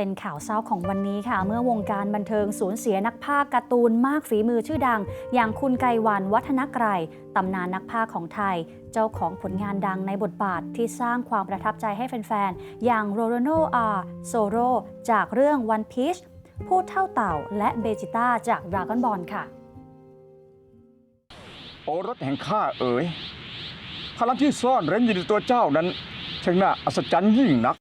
เป็นข่าวเศร้าของวันนี้ค่ะ เมื่อวงการบันเทิงสูญเสียนักพากย์การ์ตูนมากฝีมือชื่อดัง อย่างคุณไกวันวัฒนกรยตำนานนักพากย์ของไทย เจ้าของผลงานดังในบทบาทที่สร้างความประทับใจให้แฟน ๆ อย่างโรโรโนอาโซโรจากเรื่อง One Piece พูดเท่าเต่าและเบจิต้าจาก Dragon Ball ค่ะ โอรสแห่งข้าเอ๋ยพลังที่ซ่อนเร้นอยู่ในตัวเจ้านั้นช่างน่าอัศจรรย์ยิ่งนัก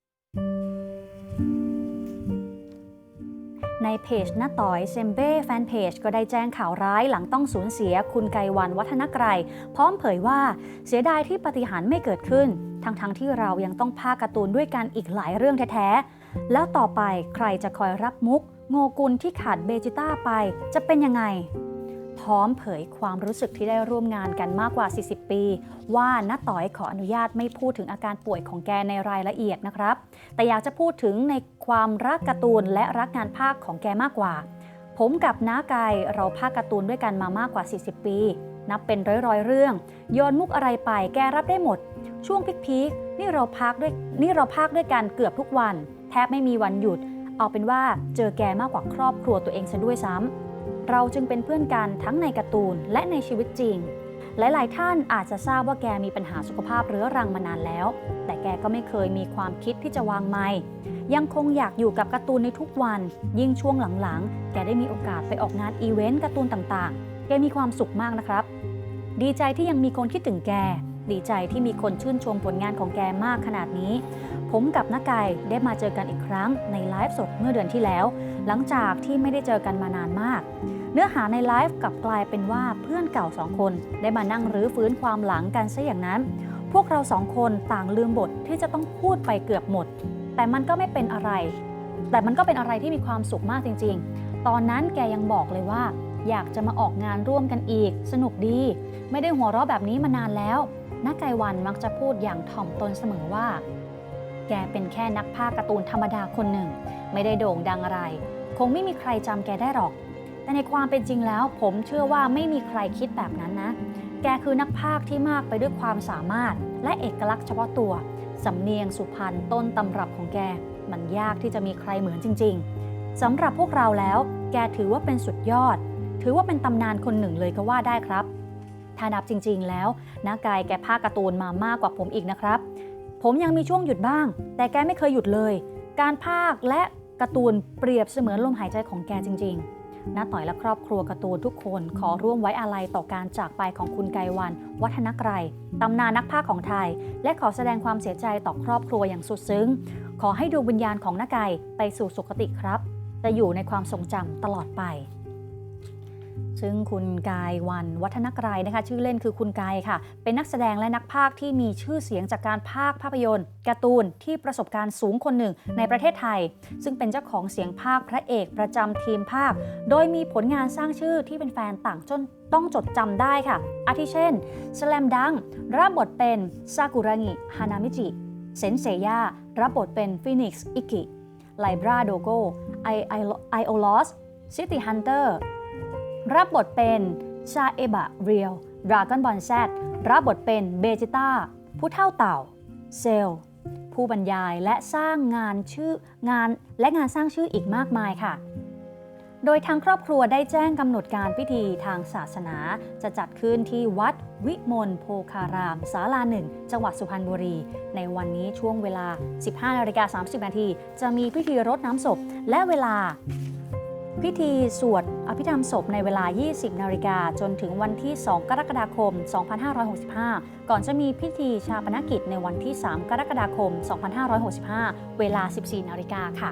ในเพจน้าต่อยเซมเบ้แฟนเพจก็ได้แจ้งข่าวร้ายหลังต้องสูญเสียคุณไกวันวัฒนไกรพร้อมเผยว่าเสียดายที่ปฏิหารไม่เกิดขึ้น ทั้งๆทที่เรายังต้องพาการ์ตูนด้วยกันอีกหลายเรื่องแท้ๆ แล้วต่อไปใครจะคอยรับมุก โงกุลที่ขาดเบจิต้าไปจะเป็นยังไง พร้อมเผยความรู้สึกที่ได้ร่วมงานกันมากกว่า 40 ปี ว่าน้าต่อยขออนุญาตไม่พูดถึงอาการป่วยของแกในรายละเอียดนะครับ แต่อยากจะพูดถึงในความรักการ์ตูนและรักงานภาคของแกมากกว่า ผมกับน้ากายเราภาคการ์ตูนด้วยกันมามากกว่า 40 ปี นับเป็นร้อยๆเรื่องโยนมุกอะไรไปแกรับได้หมด ช่วงพีคๆนี่เราพักด้วยนี่เราพักด้วยกันเกือบทุกวัน แทบไม่มีวันหยุด เอาเป็นว่าเจอแกมากกว่าครอบครัวตัวเองซะด้วยซ้ำ เราจึงเป็นเพื่อนกันทั้งในการ์ตูนและในชีวิตจริง หลาย ๆ ท่านอาจจะทราบว่าแกมีปัญหาสุขภาพเรื้อรังมานานแล้ว แต่แกก็ไม่เคยมีความคิดที่จะวางไม้ยังคงอยากอยู่กับการ์ตูนในทุกวัน ยิ่งช่วงหลัง ๆ แกได้มีโอกาสไปออกงานอีเวนต์การ์ตูนต่าง ๆ แกมีความสุขมากนะครับ ดีใจที่ยังมีคนคิดถึงแก ดีใจที่มีคนชื่นชมผลงานของแกมากขนาดนี้ ผมกับน้ากายได้มาเจอกันอีกครั้งในไลฟ์สดเมื่อเดือนที่แล้ว หลังจากที่ไม่ได้เจอกันมานานมาก เนื้อหาในไลฟ์กลับกลายเป็นว่าเพื่อนเก่าสองคนได้มานั่งรื้อฟื้นความหลังกันซะอย่างนั้น พวกเราสองคนต่างลืมบทที่จะต้องพูดไปเกือบหมด แต่มันก็ไม่เป็นอะไร แต่มันก็เป็นอะไรที่มีความสุขมากจริง ๆ ตอนนั้นแกยังบอกเลยว่าอยากจะมาออกงานร่วมกันอีก สนุกดี ไม่ได้หัวเราะแบบนี้มานานแล้ว นักไกรวันมักจะพูดอย่างถ่อมตนเสมอว่า แกเป็นแค่นักพากย์การ์ตูนธรรมดาคนหนึ่ง ไม่ได้โด่งดังอะไร คงไม่มีใครจำแกได้หรอก แต่ในความเป็นจริงแล้ว ผมเชื่อว่าไม่มีใครคิดแบบนั้นนะ แกคือนักพากย์ที่มากไปด้วยความสามารถ และเอกลักษณ์เฉพาะตัว สำเนียงสุพรรณต้นตำรับของแก มันยากที่จะมีใครเหมือนจริง ๆสำหรับพวกเราแล้ว แกถือว่าเป็นสุดยอด ถือว่าเป็นตำนานคนหนึ่งเลยก็ว่าได้ครับ ถ้านับจริง ๆ แล้วน้ากายแกพากย์การ์ตูนมามากกว่าผมอีกนะครับ ผมยังมีช่วงหยุดบ้าง แต่แกไม่เคยหยุดเลย การพากย์และการ์ตูนเปรียบเสมือนลมหายใจของแกจริงๆน้าต่อยและครอบครัวการ์ตูนทุกคนขอร่วมไว้อาลัยต่อการจากไปของคุณไกวัน วัฒนไกรตำนานนักพากย์ของไทย และขอแสดงความเสียใจต่อครอบครัวอย่างสุดซึ้ง ขอให้ดวงวิญญาณของน้ากายไปสู่สุคติครับ จะอยู่ในความทรงจำตลอดไป ซึ่งคุณกายวันวัฒนกรายนะคะชื่อเล่นคือคุณกายค่ะ เป็นนักแสดงและนักพากย์ที่มีชื่อเสียงจากการพากภาพยนตร์การ์ตูนที่ประสบการณ์สูงคนหนึ่งในประเทศไทย ซึ่งเป็นเจ้าของเสียงพากพระเอกประจำทีมภาคโดยมีผลงานสร้างชื่อที่เป็นแฟนต่างจนต้องจดจำได้ค่ะ อาทิเช่นสแลมดังรับบทเป็นซากุระงิฮานามิจิเซนเซย่ารับบทเป็นฟินิกซ์อิกิไลบราโดโกไอไอโอลอสซิตี้ฮันเตอร์ รับบทเป็นชาเอบะเรียลดราก้อนบอลแซดรับบทเป็นเบจิต้าผู้เท่าเต่า เซลผู้บรรยายและสร้างงานชื่องานและงานสร้างชื่ออีกมากมายค่ะ โดยทางครอบครัวได้แจ้งกำหนดการพิธีทางศาสนา จะจัดขึ้นที่วัดวิมลโพคารามศาลาหนึ่งจังหวัดสุพรรณบุรี ในวันนี้ช่วงเวลา 15นาฬิกา30นาทีจะมีพิธีรดน้ำศพและเวลา พิธีสวดอภิธรรมศพในเวลา 20 นาฬิกาจนถึงวันที่ 2 กรกฎาคม 2565 ก่อนจะมีพิธีชาปนกิจในวันที่ 3 กรกฎาคม 2565 เวลา 14 นาฬิกาค่ะ